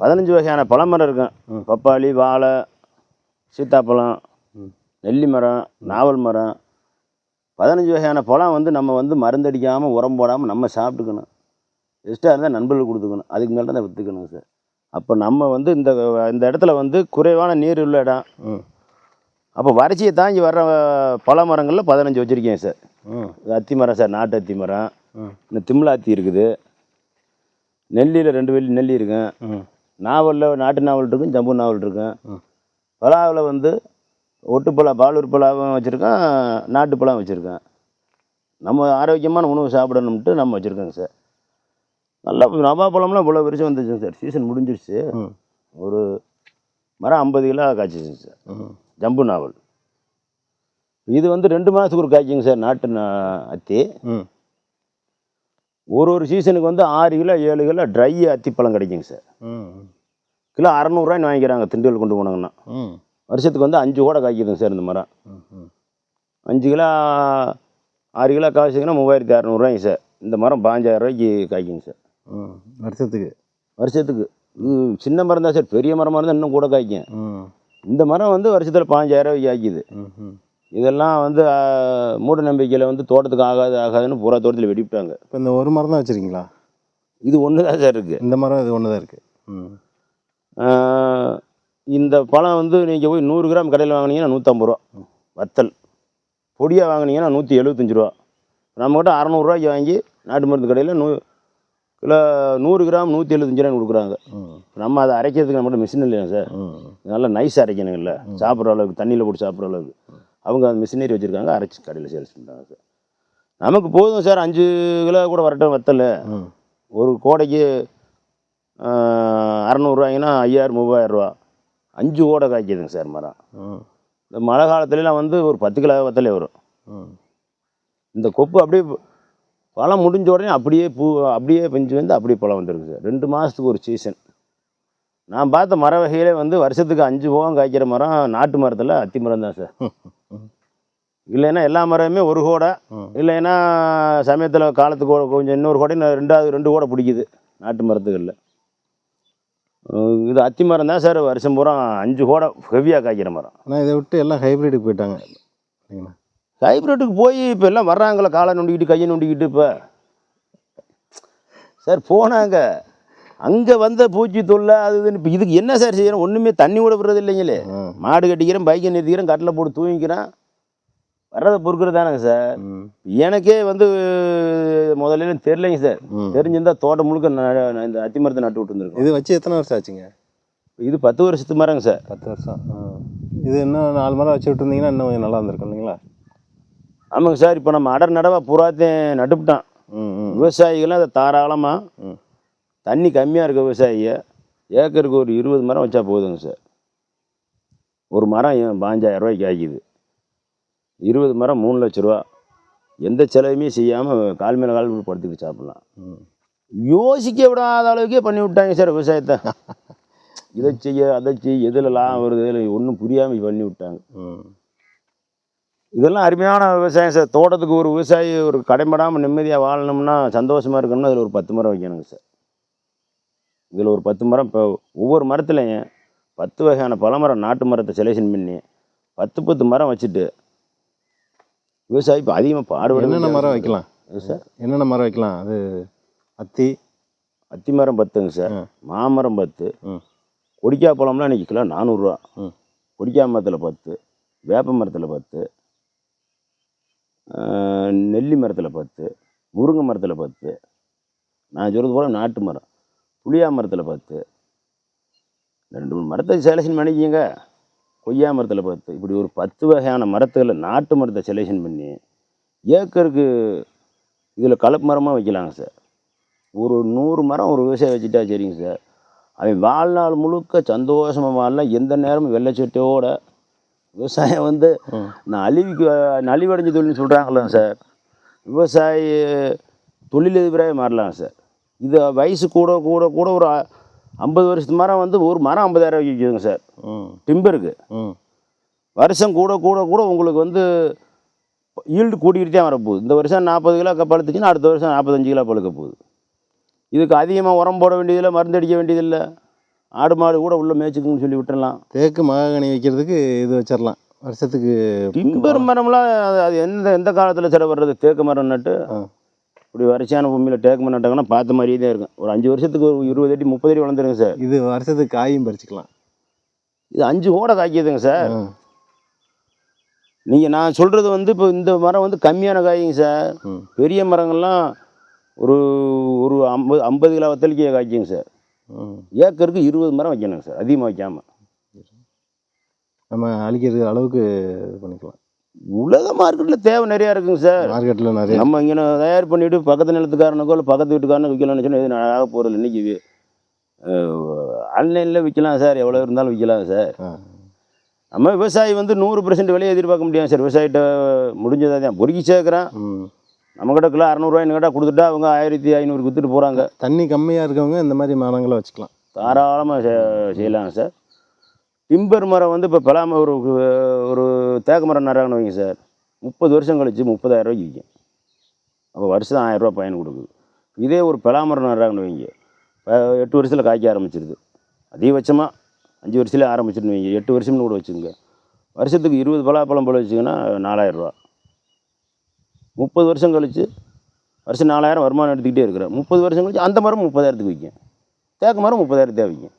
பதினஞ்சு வகையான பழமரம் இருக்கும். பப்பாளி வாழை சீத்தாப்பழம். நெல்லி மரம் நாவல் மரம். பதினஞ்சு வகையான பழம் வந்து நம்ம வந்து மருந்தடிக்காமல் உரம் போடாமல் நம்ம சாப்பிட்டுக்கணும். எக்ஸ்ட்ரா இருந்தால் நண்பர்களுக்கு கொடுத்துக்கணும். அதுக்கு மேலே தான் விற்றுக்கணும் சார் அப்போ நம்ம வந்து இந்த இந்த இடத்துல வந்து குறைவான நீர் உள்ள இடம். ம். அப்போ வறட்சியை தாங்கி வர்ற பழ மரங்களில் பதினஞ்சு வச்சுருக்கேன் சார் அத்தி மரம் சார் நாட்டு அத்தி மரம். ம். இந்த திம்லாத்தி இருக்குது. நெல்லியில் ரெண்டு வெள்ளி நெல்லி இருக்கும் ம். நாவலில் நாட்டு நாவல் இருக்கும் ஜம்பு நாவல் இருக்கும். பலாவில் வந்து ஒட்டுப்பழம் பாலூர் பலாவும் வச்சுருக்கேன் நாட்டு பழம் வச்சுருக்கேன். நம்ம ஆரோக்கியமான உணவு சாப்பிடணும்ட்டு நம்ம வச்சுருக்கோங்க சார். நல்லா நவா பழம்லாம் இவ்வளோ விரிச்சு வந்துச்சுங்க சார். சீசன் முடிஞ்சிருச்சு. ஒரு மரம் ஐம்பது கிலோ காய்ச்சிச்சுங்க சார். ஜம்பு நாவல். இது வந்து ரெண்டு மாதத்துக்கு ஒரு காய்க்குங்க சார் நாட்டு அத்தி. ஒரு ஒரு சீசனுக்கு வந்து ஆறு கிலோ ஏழு கிலோ ட்ரை அத்திப்பழம் கிடைக்குங்க சார். கிலோ அறநூறுவாய்னு வாங்கிக்கிறாங்க திண்டுக்கல் கொண்டு போனாங்கன்னா. வருஷத்துக்கு வந்து அஞ்சு கூட காய்க்குதுங்க சார் இந்த மரம். அஞ்சு கிலோ ஆறு கிலோ காய்ச்சிங்கன்னா மூவாயிரத்தி அறநூறுவாய்ங்க சார். இந்த மரம் பாஞ்சாயிரம் ரூபாய்க்கு காய்க்குங்க சார். ம். வருஷத்துக்கு? வருஷத்துக்கு. இது சின்ன மரம் தான் சார். பெரிய மரமாக இருந்தால் இன்னும் கூட காய்க்கும். இந்த மரம் வந்து வருஷத்தில் பாஞ்சாயிரம் ரூபாய்க்கு காய்க்குது. இதெல்லாம் வந்து மூட நம்பிக்கையில் வந்து தோட்டத்துக்கு ஆகாது ஆகாதுன்னு பூரா தோட்டத்தில் வெடிவிட்டாங்க இப்போ இந்த ஒரு மரம் தான் வச்சுருக்கீங்களா? இது ஒன்று தான் சார் இருக்குது இந்த மரம் இது ஒன்று தான் இருக்குது இந்த பழம் வந்து நீங்கள் போய் நூறு கிராம் கடையில் வாங்குனீங்கன்னா நூற்றம்பது ரூபா. வத்தல். பொடியாக வாங்குனீங்கன்னா நூற்றி எழுபத்தஞ்சு ரூபா நம்மக்கிட்ட அறநூறுவாய்க்கு வாங்கி நாட்டு மருந்து கடையில் நூ கிலோ நூறு கிராம் நூற்றி எழுபத்தஞ்சு ரூபாய் கொடுக்குறாங்க நம்ம அதை அரைக்கிறதுக்கு நம்மகிட்ட மிஷின் இல்லையா சார்? நல்லா நைஸ் அரைக்கணுங்கல்ல சாப்பிட்ற அளவுக்கு தண்ணியில் போட்டு சாப்பிட்ற அளவுக்கு. அவங்க அந்த மிஷினரி வச்சுருக்காங்க அரைச்சி கடையில் சேல்ஸ் பண்ணுறாங்க சார். நமக்கு போதும் சார் அஞ்சு கிலோ கூட வரட்டும் வத்தல். ஒரு கோடைக்கு அறநூறுவாய்ங்கன்னா ஐயாயிரம் மூவாயிரம் ரூபா. அஞ்சு ஓடை காய்க்குதுங்க சார் மரம். இந்த மழை காலத்துலலாம் வந்து ஒரு பத்து கிலோ வத்தலே வரும். ம் இந்த கொப்பு அப்படியே பழம் முடிஞ்ச உடனே அப்படியே பூ அப்படியே பிஞ்சு வந்து அப்படியே பழம் வந்துருக்கு சார். ரெண்டு மாதத்துக்கு ஒரு சீசன் நான் பார்த்த மர வகையிலே வந்து வருஷத்துக்கு அஞ்சு போகம் காய்க்கிற மரம் நாட்டு மரத்தில் அத்தி மரம் தான் சார். இல்லைன்னா எல்லா மரமே ஒரு கோடை. இல்லைன்னா சமயத்தில் காலத்துக்கு கொஞ்சம் இன்னொரு கோடை ரெண்டாவது ரெண்டு கோடை பிடிக்குது நாட்டு மரத்துகளில். இது அத்தி மரம் தான் சார் வருஷம் பூரா அஞ்சு கோடை ஹெவியாக காய்க்கிற மரம். ஆனால் இதை விட்டு எல்லாம் ஹைப்ரிடுக்கு போயிட்டாங்க இல்லைங்களா? ஹைப்ரிட்டுக்கு போய் இப்போ எல்லாம் வர்றாங்களே காலை நொண்டிக்கிட்டு கையை நொண்டிக்கிட்டு இப்போ. சார் போனாங்க. அங்கே வந்த பூச்சி தொல்லை அது இதுன்னு இப்போ இதுக்கு என்ன சார் செய்யணும்? ஒன்றுமே தண்ணி கூட விடுறது இல்லைங்களே மாடு கட்டிக்கிறேன் பைக்கை நிறுத்திக்கிறேன் கட்டில் போட்டு தூங்கிக்கிறேன். வர்றதை பொறுக்கிறது தானேங்க சார் எனக்கே வந்து முதல்ல தெரிலைங்க சார் ம். தெரிஞ்சிருந்தா தோட்டம் முழுக்க இந்த அத்தி மரத்தை நட்டு விட்டுருந்துருக்கோம். இது வச்சு எத்தனை வருஷம் ஆச்சுங்க? இது பத்து வருஷத்து மரங்க சார் பத்து வருஷம். ஆ. இது இன்னும் நாலு மரம் வச்சு விட்டுருந்தீங்கன்னா இன்னும் கொஞ்சம் நல்லா இருந்திருக்கும் இல்லைங்களா? ஆமாங்க சார் இப்போ நம்ம அடர் நடவா பூராத்தையும் நட்டுவிட்டான் ம் ம். விவசாயிகளும் அதை தாராளமாக ம். தண்ணி கம்மியாக இருக்க விவசாயிய ஏக்கருக்கு ஒரு இருபது மரம் வச்சா போதுங்க சார். ஒரு மரம் பாஞ்சாயிரம் ரூபாய்க்கு ஆகிக்குது. இருபது மரம் மூணு லட்ச ரூபா. எந்த செலவுமே செய்யாமல் கால் மேலே கால் படுத்துக்கிட்டு சாப்பிட்லாம். யோசிக்க விடாத அளவுக்கே பண்ணி விட்டாங்க சார் விவசாயத்தை. இதை செய்ய அதை செய்ய எதில் லாபம் வருது இதில் ஒன்றும் புரியாமல் பண்ணி விட்டாங்க. ம் இதெல்லாம் அருமையான விவசாயம் சார். தோட்டத்துக்கு ஒரு விவசாயி ஒரு கடைப்படாமல் நிம்மதியாக வாழணும்னா சந்தோஷமாக இருக்கணும்னா அதில் ஒரு பத்து மரம் வைக்கணுங்க சார். இதில் ஒரு பத்து மரம் இப்போ ஒவ்வொரு மரத்துலையும் பத்து வகையான பழமரம் நாட்டு மரத்தை செலெக்ஷன் பண்ணி பத்து பத்து மரம் வச்சுட்டு விவசாயி இப்போ அதிகமாக பாடுபட என்னென்ன மரம் வைக்கலாம்? சார்? என்னென்ன மரம் வைக்கலாம்? அது அத்தி. அத்தி மரம் பத்துங்க சார். மாமரம் பத்து. கொடிக்கா பழம்லாம் இன்றைக்கி கிலோ நானூறுரூவா. கொடிக்கா மரத்தில் பத்து வேப்ப மரத்தில் பத்து நெல்லி மரத்தில் பத்து முருங்கை மரத்தில் பத்து. நான் சொல்கிறது போல நாட்டு மரம். புளியா மரத்தில் பத்து ரெண்டு மூணு மரத்தை செலெக்ஷன் பண்ணிக்கிங்க. கொய்யா மரத்தில் பத்து இப்படி ஒரு பத்து வகையான மரத்துகளை நாட்டு மரத்தை செலெக்ஷன் பண்ணி ஏக்கருக்கு இதில் கலப்பு மரமாக வைக்கலாங்க சார். ஒரு நூறு மரம் ஒரு விவசாயி வச்சுட்டா சரிங்க சார். அவன் வாழ்நாள் முழுக்க சந்தோஷமாக வாழலாம். எந்த நேரமும் வெள்ளைச்சொட்டையோட விவசாயம் வந்து நான் அழிவுக்கு நலிவடைஞ்ச தொழில்னு சொல்கிறாங்களே சார். விவசாயி தொழிலதிபராக மாறலாம் சார். இது வயசு கூட கூட கூட ஒரு ஐம்பது வருஷத்து மரம் வந்து ஒரு மரம் ஐம்பதாயிரம் விற்கிதுங்க சார். ம். டிம்பருக்கு ம். வருஷம் கூட கூட கூட உங்களுக்கு வந்து ஈல்டு கூட்டிக்கிட்டு தான் வரப்போகுது. இந்த வருஷம் நாற்பது கிலோ பழுத்துச்சுன்னா அடுத்த வருஷம் நாற்பத்தஞ்சு கிலோ பழுக்க போகுது. இதுக்கு அதிகமாக உரம் போட வேண்டியதில்லை மருந்து அடிக்க வேண்டியதில்லை. ஆடு மாடு கூட உள்ள மேய்ச்சிக்குன்னு சொல்லி விட்டுறலாம். தேக்கு மகாகனி வைக்கிறதுக்கு இது வச்சிடலாம். வருஷத்துக்கு டிம்பர் மரம்லாம் அது- அது எந்த எந்த காலத்தில் சில வர்றது? தேக்கு மரம் நட்டு. இப்படி வரிசையான பூமியில் தேக்கு மரம் நட்டாங்கன்னா பார்த்த மாதிரியே தான் இருக்கும். ஒரு அஞ்சு வருஷத்துக்கு ஒரு இருபது அடி முப்பது அடி வளர்ந்துருங்க சார். இது வருஷத்துக்கு காயும் பறிச்சுக்கலாம். இது அஞ்சு ஓட காய்க்குதுங்க சார். நீங்கள் நான் சொல்கிறது வந்து இப்போ இந்த மரம் வந்து கம்மியான காய்ங்க சார். பெரிய மரங்கள்லாம் ஒரு ஒரு ஐம்பது ஐம்பது கிலோ வத்தலிக்கே காய்க்குங்க சார். ஏக்கருக்கு இருபது மரம் வைக்கணுங்க சார் அதிகமாக வைக்காமல் நம்ம அழிக்கிறது அளவுக்கு இது பண்ணிக்கலாம். உலக மார்க்கெட்டில் தேவை நிறையா இருக்குங்க சார் மார்க்கெட்டில் நிறைய நம்ம இங்கே தயார் பண்ணிவிட்டு பக்கத்து நிலத்துக்காரனுக்கோ இல்லை பக்கத்து வீட்டுக்காரனுக்கு விற்கலாம்னு சொன்னால் எதுவும் ஆக போகிறது இன்றைக்கி ஆன்லைனில் விற்கலாம் சார் எவ்வளோ இருந்தாலும் விற்கலாம் சார். நம்ம விவசாயி வந்து நூறு பர்சன்ட் விலையை எதிர்பார்க்க முடியாது சார் விவசாயிட்ட முடிஞ்சதாக தான். பொறுக்கி சேர்க்குறான். நம்மக்கிட்ட கிலோ அறநூறுவாயின்னு கேட்டால் கொடுத்துட்டா அவங்க ஆயிரத்தி ஐநூறு விற்றுட்டு போகிறாங்க தண்ணி கம்மியாக இருக்கவங்க இந்த மாதிரி மரங்களை வச்சுக்கலாம். தாராளமாக செய்யலாங்க சார் டிம்பர் மரம் வந்து இப்போ பலாம ஒரு ஒரு தேக்கு மரம் நடுறாங்கன்னு வைங்க சார். முப்பது வருஷம் கழித்து முப்பதாயிரம் ரூபாய்க்கு விற்கும் அப்போ வருஷம் ஆயிரரூபா பயன் கொடுக்குது. இதே ஒரு பலா மரம் நடுறாங்கன்னு வைங்க. இப்போ எட்டு வருஷத்தில் காய்க்க ஆரம்பிச்சிருது. அதிகபட்சமாக அஞ்சு வருஷத்துல ஆரம்பிச்சிருந்து வைங்க. எட்டு வருஷம்னு கூட வச்சுங்க வருஷத்துக்கு இருபது பலாப்பழம் போல வச்சிங்கன்னா நாலாயிரரூவா முப்பது வருஷம் கழித்து வருஷம் நாலாயிரம் வருமானம் எடுத்துக்கிட்டே இருக்கிறேன். முப்பது வருஷம் கழிச்சு அந்த மரம் முப்பதாயிரத்துக்கு விற்கும் தேக்கு மரம் முப்பதாயிரத்தே விற்கும்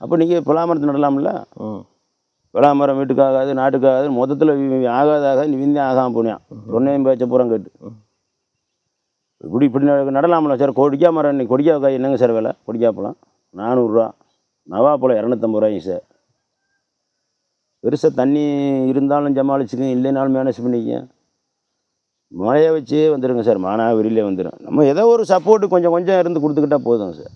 அப்போ நீங்கள் பலாமரத்தை நடலாம்ல? பலாமரம் வீட்டுக்கு ஆகாது நாட்டுக்கு ஆகாது மொத்தத்தில் ஆகாது ஆகாது நீ விந்தே ஆகாம போனியான் சொன்னையும் பேச்ச பூரா கேட்டு. இப்படி இப்படி நட- நடலாம்ல சார் கொடிக்கா மரம் இன்னைக்கு கொடிக்கா காய் என்னங்க சார் விலை? கொடிக்கா பழம் நானூறுரூவா நவாப்பழம் இரநூத்தம்பது ரூபாய்ங்க சார். பெருசாக தண்ணி இருந்தாலும் சமாளிச்சுக்க இல்லைனாலும் மேனேஜ் பண்ணிக்க மழையை வச்சே வந்துடுங்க சார் மானாவரியிலே வந்துடும் நம்ம ஏதோ ஒரு சப்போர்ட்டு கொஞ்சம் கொஞ்சம் இருந்து கொடுத்துக்கிட்டா போதுங்க சார்.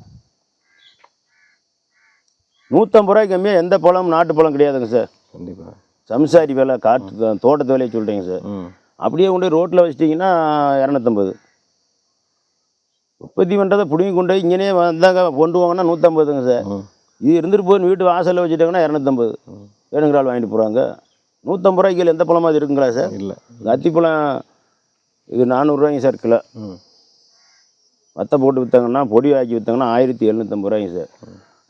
நூற்றம்பது ரூபாய்க்கு கம்மியாக எந்த பழம் நாட்டு பழம் கிடையாதுங்க சார். கண்டிப்பாக சம்சாரி வேலை காட்டு தோட்டத்து வேலையை சொல்கிறீங்க சார். அப்படியே கொண்டு போய் ரோட்டில் வச்சிட்டிங்கன்னா இரநூத்தம்பது. உற்பத்தி பண்ணுறதை பிடுங்கி கொண்டு போய் இங்கேயே வந்தாங்க கொண்டு வாங்கன்னா நூற்றம்பதுங்க சார். இது இருந்துட்டு போய் வீட்டு வாசலில் வச்சுட்டாங்கன்னா இரநூத்தம்பது. வேணுங்கிற ஆள் வாங்கிட்டு போகிறாங்க நூற்றம்பது ரூபாய்க்கு எந்த பழமா அது இருக்குங்களா சார்? இல்லை. அத்திப்பழம் இது நானூறுரூவாய்ங்க சார் கிலோ. வத்தை போட்டு விற்றாங்கன்னா பொடி ஆக்கி விற்றாங்கன்னா ஆயிரத்தி எழுநூற்றம்பது ரூபாய்ங்க சார்.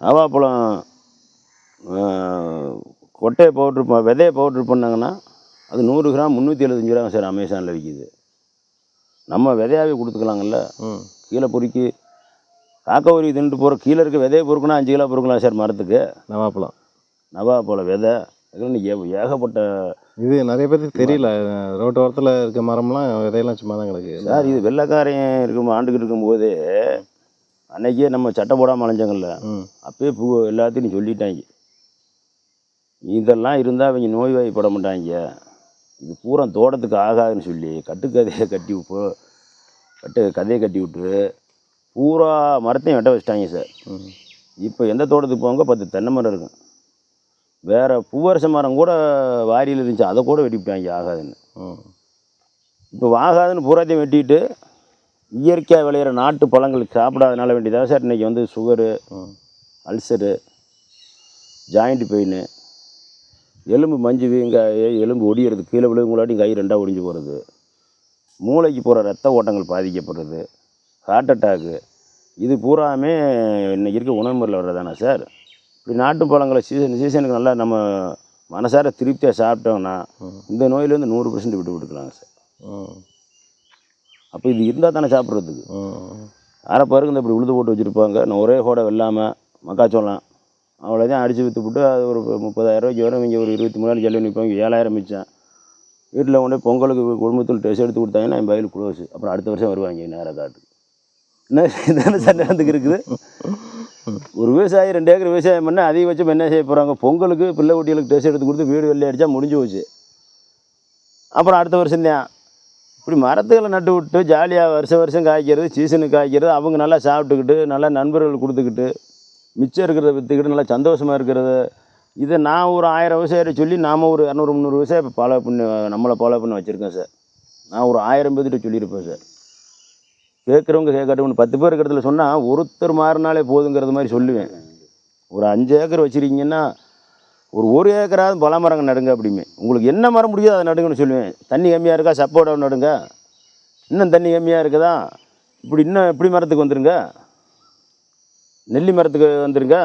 நவாப்பழம் கொட்டையை பவுட்ரு விதையை பவுட்ரு பண்ணாங்கன்னா அது நூறு கிராம் முந்நூற்றி எழுபத்தஞ்சு ரூபா சார் அமேசானில் விற்கிது நம்ம விதையாவே கொடுத்துக்கலாங்கல்ல? ம். கீழே பொறுக்கி காக்கா உரி தின்ட்டு போகிற கீழே இருக்க விதையை பொறுக்குனா அஞ்சு கிலோ பொறுக்கலாம் சார் மரத்துக்கு. நவாப்பழம். நவாப்பழம் விதை இன்னைக்கு ஏகப்பட்ட இது நிறைய பேருக்கு தெரியல. ரோட்டு ஓரத்தில் இருக்க மரம்லாம் விதையெல்லாம் சும்மா தான் கிடக்கு. சார் இது வெள்ளைக்காரன் இருக்கும் ஆண்டுக்கிட்டு இருக்கும்போதே அன்னைக்கே நம்ம சட்டை போடாமல் அலைஞ்சாங்கல்ல ம். அப்பயே பூ எல்லாத்தையும் சொல்லிட்டாங்க. இதெல்லாம் இருந்தால் அவங்க நோய்வாய்ப்பட மாட்டாங்க. இது பூரா தோட்டத்துக்கு ஆகாதுன்னு சொல்லி கட்டுக்கதையை கட்டி விட்டு கட்டு கதையை கட்டி விட்டு பூரா மரத்தையும் வெட்ட வச்சிட்டாங்க சார் இப்போ எந்த தோட்டத்துக்கு போங்க பத்து தென்னை மரம் இருக்கும். வேறு பூவரச மரம் கூட வாரியில் இருந்துச்சு. அதை கூட வெட்டிவிட்டாங்க ஆகாதுன்னு. இப்போ ஆகாதுன்னு பூராத்தையும் வெட்டிட்டு இயற்கையாக விளையிற நாட்டு பழங்கள் சாப்பிடாதனால வேண்டியதாக சார் இன்றைக்கி வந்து சுகரு அல்சரு ஜாயிண்ட் பெயின் எலும்பு மஞ்சு வீங்காய எலும்பு ஒடிகிறது கீழே விழுங்குலாட்டி கை ரெண்டாக ஒடிஞ்சு போகிறது மூளைக்கு போகிற ரத்த ஓட்டங்கள் பாதிக்கப்படுறது. ஹார்ட் அட்டாக்கு இது பூராமே இன்னைக்கு இருக்க உணவு முறையில் வர்றதானே சார்? இப்படி நாட்டு பழங்களை சீசன் சீசனுக்கு நல்லா நம்ம மனசார திருப்தியாக சாப்பிட்டோம்னா. இந்த நோயிலேருந்து நூறு பர்சன்ட் விட்டு விட்டுக்கலாங்க சார். அப்போ இது இருந்தால் தானே சாப்பிட்றதுக்கு. அரை பாருங்க இந்த இப்படி உழுது போட்டு வச்சுருப்பாங்க. நான் ஒரே கூட வெள்ளாமல் மக்காச்சோளம் அவ்வளோதான் அடித்து விற்றுப்புட்டு அது ஒரு முப்பதாயிரரூவாய்க்கு வரும் இங்கே ஒரு இருபத்தி மூணாயிரம் சொல்லி நிற்பாங்க ஏழாயிரம் மிச்சம். வீட்டில் கொண்டு போய் பொங்கலுக்கு குடும்பத்தில் ட்ரெஸ் எடுத்து கொடுத்தாங்கன்னா என் பயில் குளோஸ் அப்புறம் அடுத்த வருஷம் வருவாங்க நேராக காட்டு என்ன இதானே சார் இருக்குது? ஒரு விவசாயி ரெண்டு ஏக்கர் விவசாயம் பண்ணால் அதிகபட்சம் என்ன செய்ய போகிறாங்க பொங்கலுக்கு பிள்ளை குட்டிகளுக்கு ட்ரெஸ் எடுத்து கொடுத்து வீடு வெள்ளை அடித்தா முடிஞ்சு போச்சு. அப்புறம் அடுத்த வருஷம் தான் இப்படி மரத்துகளை நட்டு விட்டு ஜாலியாக வருஷம் வருஷம் காய்க்கிறது சீசனுக்கு காய்க்கிறது அவங்க நல்லா சாப்பிட்டுக்கிட்டு நல்லா நண்பர்கள் கொடுத்துக்கிட்டு மிச்சம் இருக்கிறத விற்றுக்கிட்டு நல்லா சந்தோஷமாக இருக்கிறது இதை நான் ஒரு ஆயிரம் விவசாயிகிட்ட சொல்லி நாம் ஒரு இரநூறு முந்நூறு விவசாயம் இப்போ ஃபாலோ பண்ணி நம்மளை ஃபாலோ பண்ணி வச்சுருக்கேன் சார். நான் ஒரு ஆயிரம் பேர்கிட்ட சொல்லியிருப்பேன் சார். கேட்குறவங்க கேட்காட்டவங்க பத்து பேர் இருக்கிறதுல சொன்னால் ஒருத்தர் மாறினாலே போதுங்கிறது மாதிரி சொல்லுவேன். ஒரு அஞ்சு ஏக்கர் வச்சுருக்கீங்கன்னா ஒரு ஒரு ஏக்கராவது பல மரங்கள் நடுங்க அப்படிமே. உங்களுக்கு என்ன மரம் முடியுதோ அதை நடுங்கன்னு சொல்லுவேன். தண்ணி கம்மியாக இருக்கா? சப்போட்டா நடுங்க. இன்னும் தண்ணி கம்மியாக இருக்குதா? இப்படி இன்னும் இப்படி மரத்துக்கு வந்துடுங்க நெல்லி மரத்துக்கு வந்துருங்க.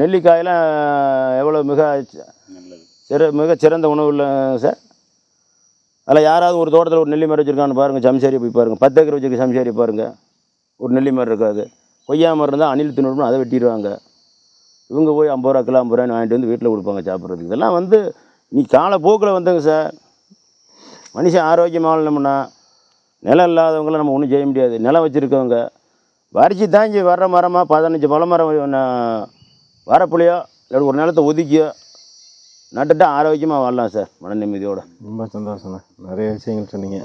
நெல்லிக்காயெல்லாம் எவ்வளோ மிக சிற மிக சிறந்த உணவு இல்லை சார்? அதில் யாராவது ஒரு தோட்டத்தில் ஒரு நெல்லி மரம் வச்சுருக்கான்னு பாருங்கள் சம்சாரியை போய் பாருங்கள் பத்து ஏக்கர் வச்சுருக்க சம்சாரியை பாருங்கள் ஒரு நெல்லி மரம் இருக்காது. கொய்யா மரம் இருந்தால் அணில் தின்னு அதை வெட்டிடுவாங்க. இவங்க போய் ஐம்பது ரூபா கிலோ ஐம்பது ரூபான்னு வாங்கிட்டு வந்து வீட்டில் கொடுப்பாங்க சாப்பிட்றதுக்கு. இதெல்லாம் வந்து நீ காலப்போக்கில் வந்தங்க சார். மனுஷன் ஆரோக்கியமாக வாழணும்னா நிலம் இல்லாதவங்கள நம்ம ஒன்றும் செய்ய முடியாது. நிலம் வச்சுருக்கவங்க வரிச்சு தாஞ்சி வர்ற மரமாக பதினஞ்சு பழ மரம் வரப்புலையோ இல்லை ஒரு நிலத்தை ஒதுக்கியோ நட்டுட்டு ஆரோக்கியமாக வரலாம் சார் மன நிம்மதியோட. ரொம்ப சந்தோஷம் நிறைய விஷயங்கள் சொன்னீங்க.